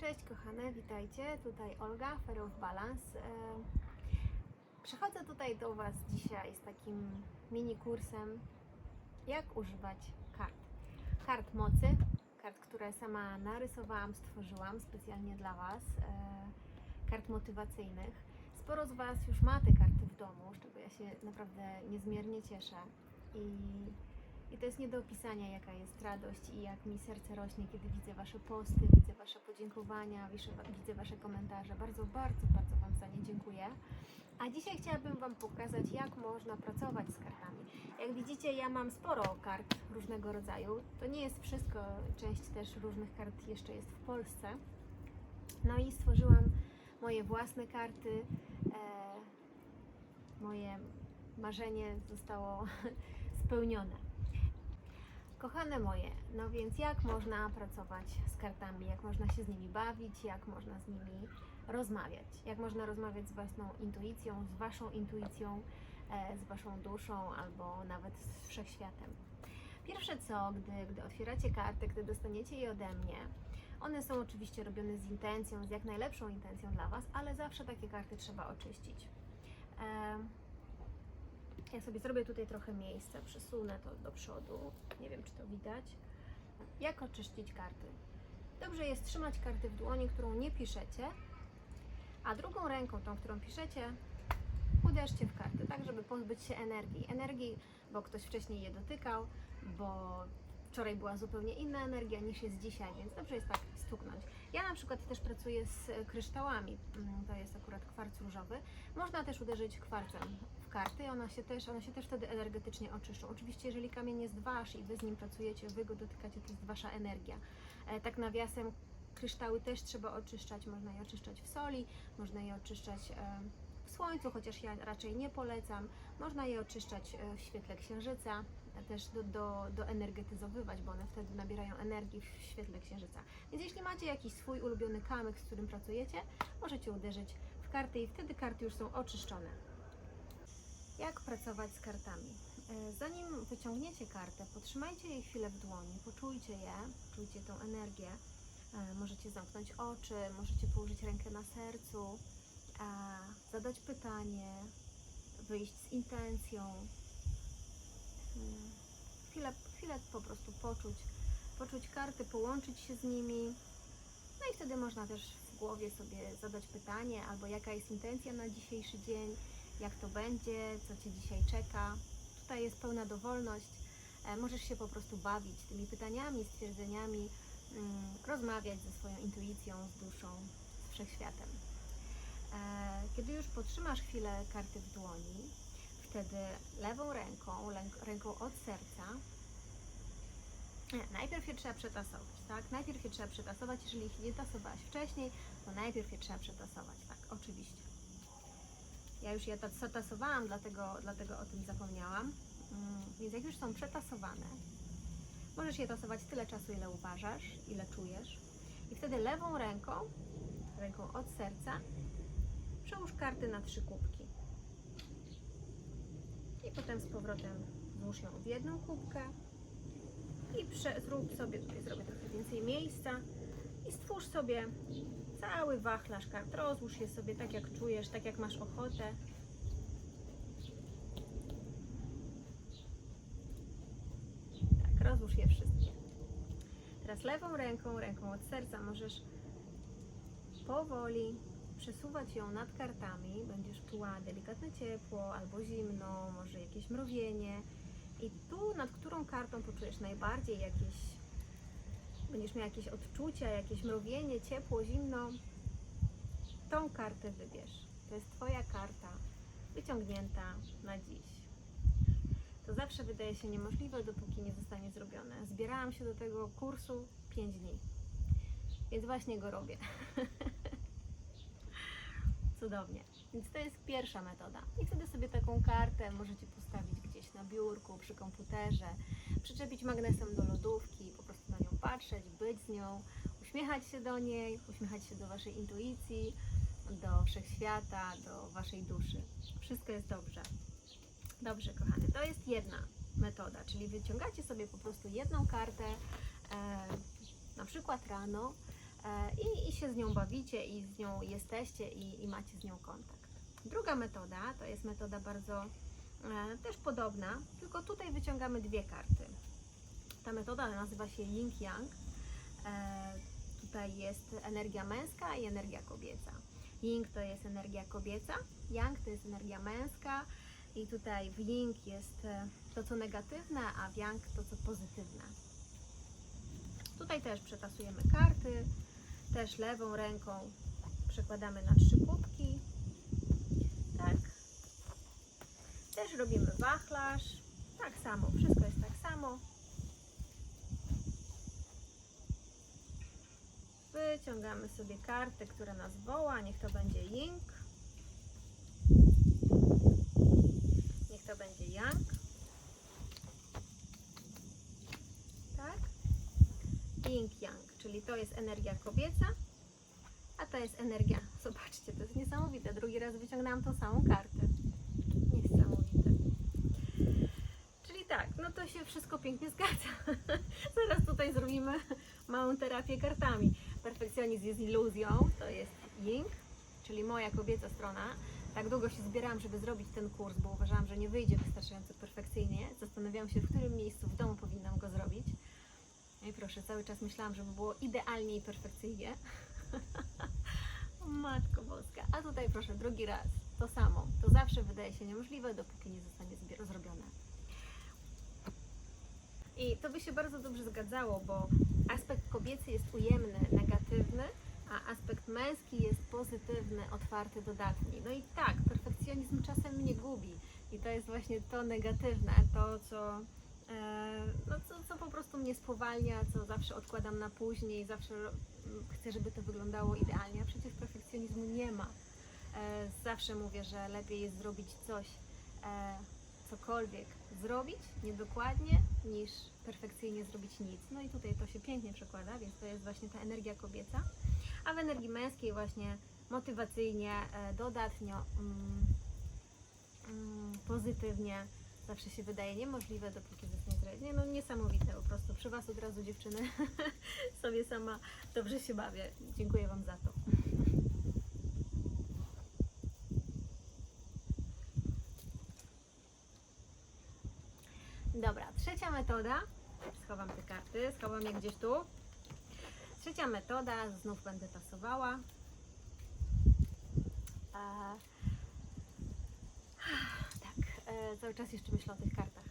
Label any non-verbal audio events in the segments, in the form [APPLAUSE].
Cześć kochane, witajcie. Tutaj Olga, Ferów Balance. Przychodzę tutaj do Was dzisiaj z takim mini kursem, jak używać kart. Kart mocy, kart, które sama narysowałam, stworzyłam specjalnie dla Was. E, Kart motywacyjnych. Sporo z Was już ma te karty w domu, z czego ja się naprawdę niezmiernie cieszę. I i to jest nie do opisania, jaka jest radość i jak mi serce rośnie, kiedy widzę Wasze posty, widzę Wasze podziękowania, widzę Wasze komentarze. Bardzo, bardzo, bardzo Wam za nie dziękuję. A dzisiaj chciałabym Wam pokazać, jak można pracować z kartami. Jak widzicie, ja mam sporo kart różnego rodzaju. To nie jest wszystko, część też różnych kart jeszcze jest w Polsce. No i stworzyłam moje własne karty. E, moje marzenie zostało [LAUGHS] spełnione. Kochane moje, no więc jak można pracować z kartami, jak można się z nimi bawić, jak można z nimi rozmawiać, jak można rozmawiać z własną intuicją, z waszą intuicją, e, z waszą duszą albo nawet z wszechświatem. Pierwsze co, gdy, gdy otwieracie karty, gdy dostaniecie je ode mnie, one są oczywiście robione z intencją, z jak najlepszą intencją dla was, ale zawsze takie karty trzeba oczyścić. Ja sobie zrobię tutaj trochę miejsca, przesunę to do przodu. Nie wiem, czy to widać. Jak oczyścić karty? Dobrze jest trzymać karty w dłoni, którą nie piszecie, a drugą ręką, tą, którą piszecie, uderzcie w karty, tak żeby pozbyć się energii. Energii, bo ktoś wcześniej je dotykał, bo wczoraj była zupełnie inna energia niż jest dzisiaj, więc dobrze jest tak stuknąć. Ja na przykład też pracuję z kryształami, Mm, to jest akurat kwarc różowy. Można też uderzyć kwarcem w karty, one się też, one się też wtedy energetycznie oczyszczą. Oczywiście, jeżeli kamień jest wasz i wy z nim pracujecie, wy go dotykacie, to jest wasza energia. E, tak nawiasem, kryształy też trzeba oczyszczać, można je oczyszczać w soli, można je oczyszczać e, w słońcu, chociaż ja raczej nie polecam. Można je oczyszczać e, w świetle księżyca, też do, do, doenergetyzowywać, bo one wtedy nabierają energii w świetle księżyca. Więc jeśli macie jakiś swój ulubiony kamyk, z którym pracujecie, możecie uderzyć w karty i wtedy karty już są oczyszczone. Jak pracować z kartami? E, Zanim wyciągniecie kartę, potrzymajcie jej chwilę w dłoni, poczujcie je, czujcie tą energię. E, Możecie zamknąć oczy, możecie położyć rękę na sercu, zadać pytanie, wyjść z intencją. Chwilę, chwilę po prostu poczuć, poczuć karty, połączyć się z nimi. No i wtedy można też w głowie sobie zadać pytanie, albo jaka jest intencja na dzisiejszy dzień, jak to będzie, co Cię dzisiaj czeka. Tutaj jest pełna dowolność. E, Możesz się po prostu bawić tymi pytaniami, stwierdzeniami, mm, rozmawiać ze swoją intuicją, z duszą, z wszechświatem. E, Kiedy już potrzymasz chwilę karty w dłoni, wtedy lewą ręką, ręką od serca, najpierw je trzeba przetasować, tak? Najpierw je trzeba przetasować, jeżeli ich nie tasowałaś wcześniej, to najpierw je trzeba przetasować, tak, oczywiście. Ja już je ta- zatasowałam, dlatego, dlatego o tym zapomniałam. Mm, Więc jak już są przetasowane, możesz je tasować tyle czasu, ile uważasz, ile czujesz. I wtedy lewą ręką, ręką od serca, przełóż karty na trzy kubki. I potem z powrotem włóż ją w jedną kubkę i prze, zrób sobie, tutaj zrobię trochę więcej miejsca i stwórz sobie cały wachlarz kart. Rozłóż je sobie tak jak czujesz, tak jak masz ochotę. Tak, rozłóż je wszystkie. Teraz lewą ręką, ręką od serca możesz powoli przesuwać ją nad kartami. Będziesz czuła delikatne ciepło albo zimno, może jakieś mrowienie. I tu nad którą kartą poczujesz najbardziej jakieś, będziesz miał jakieś odczucia, jakieś mrowienie, ciepło, zimno, tą kartę wybierz. To jest Twoja karta wyciągnięta na dziś. To zawsze wydaje się niemożliwe, dopóki nie zostanie zrobione. Zbierałam się do tego kursu 5 dni, więc właśnie go robię. [LAUGHS] Cudownie. Więc to jest pierwsza metoda. I wtedy sobie taką kartę możecie postawić gdzieś na biurku, przy komputerze, przyczepić magnesem do lodówki, po prostu na nią patrzeć, być z nią, uśmiechać się do niej, uśmiechać się do Waszej intuicji, do wszechświata, do Waszej duszy. Wszystko jest dobrze. Dobrze, kochany. To jest jedna metoda, czyli wyciągacie sobie po prostu jedną kartę, e, na przykład rano, i, i się z nią bawicie i z nią jesteście i, i macie z nią kontakt. Druga metoda to jest metoda bardzo e, też podobna, tylko tutaj wyciągamy dwie karty. Ta metoda nazywa się Yin Yang. E, tutaj jest energia męska i energia kobieca. Ying to jest energia kobieca, Yang to jest energia męska i tutaj w Ying jest e, to co negatywne, a w Yang to co pozytywne. Tutaj też przetasujemy karty, też lewą ręką przekładamy na trzy kubki. Tak. Też robimy wachlarz. Tak samo, wszystko jest tak samo. Wyciągamy sobie kartę, która nas woła. Niech to będzie Ying. Niech to będzie Yang. Tak? Ying Yang, czyli to jest energia kobieca, a to jest energia. Zobaczcie, to jest niesamowite. Drugi raz wyciągnęłam tą samą kartę. Niesamowite. Czyli tak, no to się wszystko pięknie zgadza. [LAUGHS] Zaraz tutaj zrobimy małą terapię kartami. Perfekcjonizm jest iluzją, to jest Ying, czyli moja kobieca strona. Tak długo się zbierałam, żeby zrobić ten kurs, bo uważałam, że nie wyjdzie wystarczająco perfekcyjnie. Zastanawiałam się, w którym miejscu w domu powinnam go zrobić. No i proszę, cały czas myślałam, żeby było idealnie i perfekcyjnie. [LAUGHS] Matko Boska. A tutaj proszę, drugi raz. To samo. To zawsze wydaje się niemożliwe, dopóki nie zostanie zrobione. I to by się bardzo dobrze zgadzało, bo aspekt kobiecy jest ujemny, negatywny, a aspekt męski jest pozytywny, otwarty, dodatni. No i tak, perfekcjonizm czasem mnie gubi. I to jest właśnie to negatywne, to co, no, co, co po prostu mnie spowalnia, co zawsze odkładam na później, zawsze chcę, żeby to wyglądało idealnie, a przecież perfekcjonizmu nie ma. E, zawsze mówię, że lepiej jest zrobić coś, e, cokolwiek zrobić niedokładnie, niż perfekcyjnie zrobić nic. No i tutaj to się pięknie przekłada, więc to jest właśnie ta energia kobieca. A w energii męskiej właśnie motywacyjnie, e, dodatnio, mm, mm, pozytywnie zawsze się wydaje niemożliwe, dopóki trochę. Nie no, niesamowite po prostu. Przy Was od razu dziewczyny [LAUGHS] sobie sama dobrze się bawię. Dziękuję Wam za to. Dobra, trzecia metoda. Schowam te karty, schowam je gdzieś tu. Trzecia metoda, znów będę tasowała. E, tak, e, cały czas jeszcze myślę o tych kartach.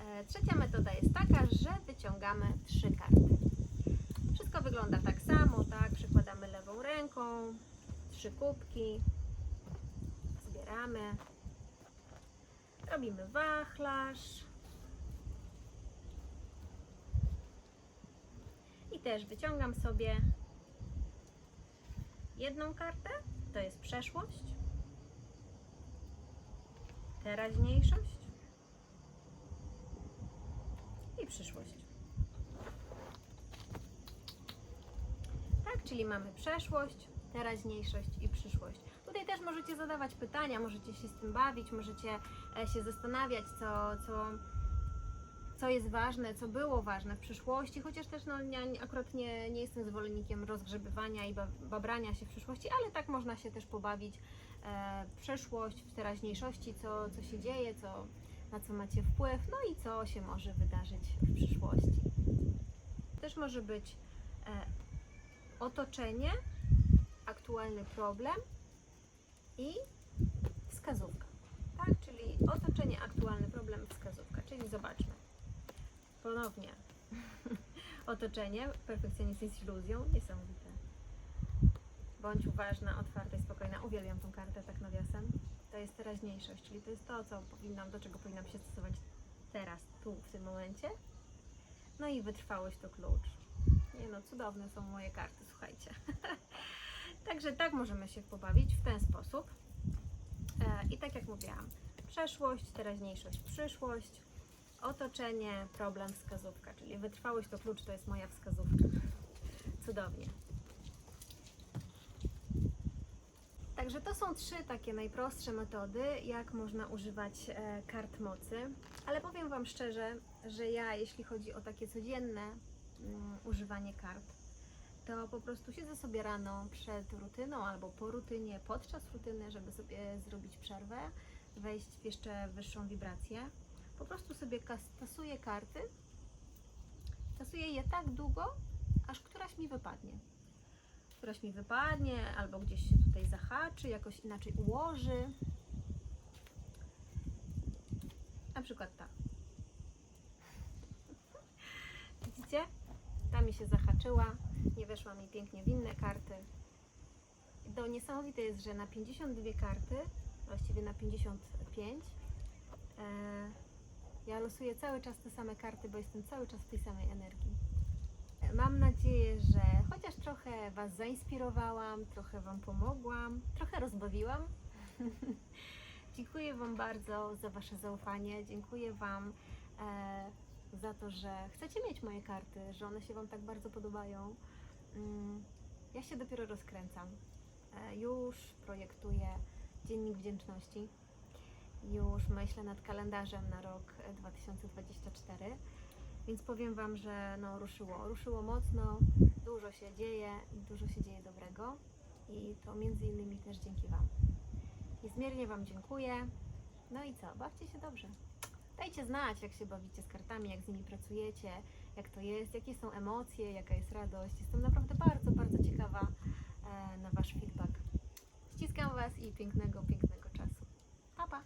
E, trzecia metoda jest taka, że wyciągamy trzy karty. Wszystko wygląda tak samo, tak? Przykładamy lewą ręką, trzy kubki, zbieramy, robimy wachlarz. I też wyciągam sobie jedną kartę, to jest przeszłość, teraźniejszość i przyszłość. Tak, czyli mamy przeszłość, teraźniejszość i przyszłość. Tutaj też możecie zadawać pytania, możecie się z tym bawić, możecie e, się zastanawiać, co, co, co jest ważne, co było ważne w przyszłości, chociaż też no, ja akurat nie, nie jestem zwolennikiem rozgrzebywania i ba- babrania się w przyszłości, ale tak można się też pobawić e, w przeszłość, w teraźniejszości, co, co się dzieje, co, na co macie wpływ, no i co się może wydarzyć w przyszłości. Też może być e, otoczenie, aktualny problem i wskazówka. Tak, czyli otoczenie, aktualny problem, wskazówka. Czyli zobaczmy. Ponownie. [LAUGHS] Otoczenie, perfekcjonizm jest iluzją, niesamowite. Bądź uważna, otwarta i spokojna. Uwielbiam tą kartę, tak nawiasem. To jest teraźniejszość, czyli to jest to, co powinnam, do czego powinnam się stosować teraz, tu, w tym momencie. No i wytrwałość to klucz. Nie no, cudowne są moje karty, słuchajcie. [LAUGHS] Także tak możemy się pobawić w ten sposób. E, I tak jak mówiłam, przeszłość, teraźniejszość, przyszłość, otoczenie, problem, wskazówka. Czyli wytrwałość to klucz, to jest moja wskazówka. Cudownie. Także to są trzy takie najprostsze metody, jak można używać e, kart mocy. Ale powiem Wam szczerze, że ja, jeśli chodzi o takie codzienne mm, używanie kart, to po prostu siedzę sobie rano przed rutyną albo po rutynie, podczas rutyny, żeby sobie zrobić przerwę, wejść w jeszcze wyższą wibrację. Po prostu sobie tasuję karty, tasuję je tak długo, aż któraś mi wypadnie. Któraś mi wypadnie, albo gdzieś się tutaj zahaczy, jakoś inaczej ułoży. Na przykład ta. [LAUGHS] Widzicie? Ta mi się zahaczyła, nie weszła mi pięknie w inne karty. To niesamowite jest, że na 52 karty, właściwie na 55, e, ja losuję cały czas te same karty, bo jestem cały czas w tej samej energii. E, Mam nadzieję, że chociaż trochę Was zainspirowałam, trochę Wam pomogłam, trochę rozbawiłam. [LAUGHS] Dziękuję Wam bardzo za Wasze zaufanie. Dziękuję Wam e, za to, że chcecie mieć moje karty, że one się Wam tak bardzo podobają. Mm, ja się dopiero rozkręcam. E, już projektuję Dziennik Wdzięczności. Już myślę nad kalendarzem na rok e, 2024. Więc powiem Wam, że no, ruszyło. Ruszyło mocno, dużo się dzieje i dużo się dzieje dobrego. I to między innymi też dzięki Wam. Niezmiernie Wam dziękuję. No i co? Bawcie się dobrze. Dajcie znać, jak się bawicie z kartami, jak z nimi pracujecie, jak to jest, jakie są emocje, jaka jest radość. Jestem naprawdę bardzo, bardzo ciekawa e, na Wasz feedback. Ściskam Was i pięknego, pięknego czasu. Pa, pa!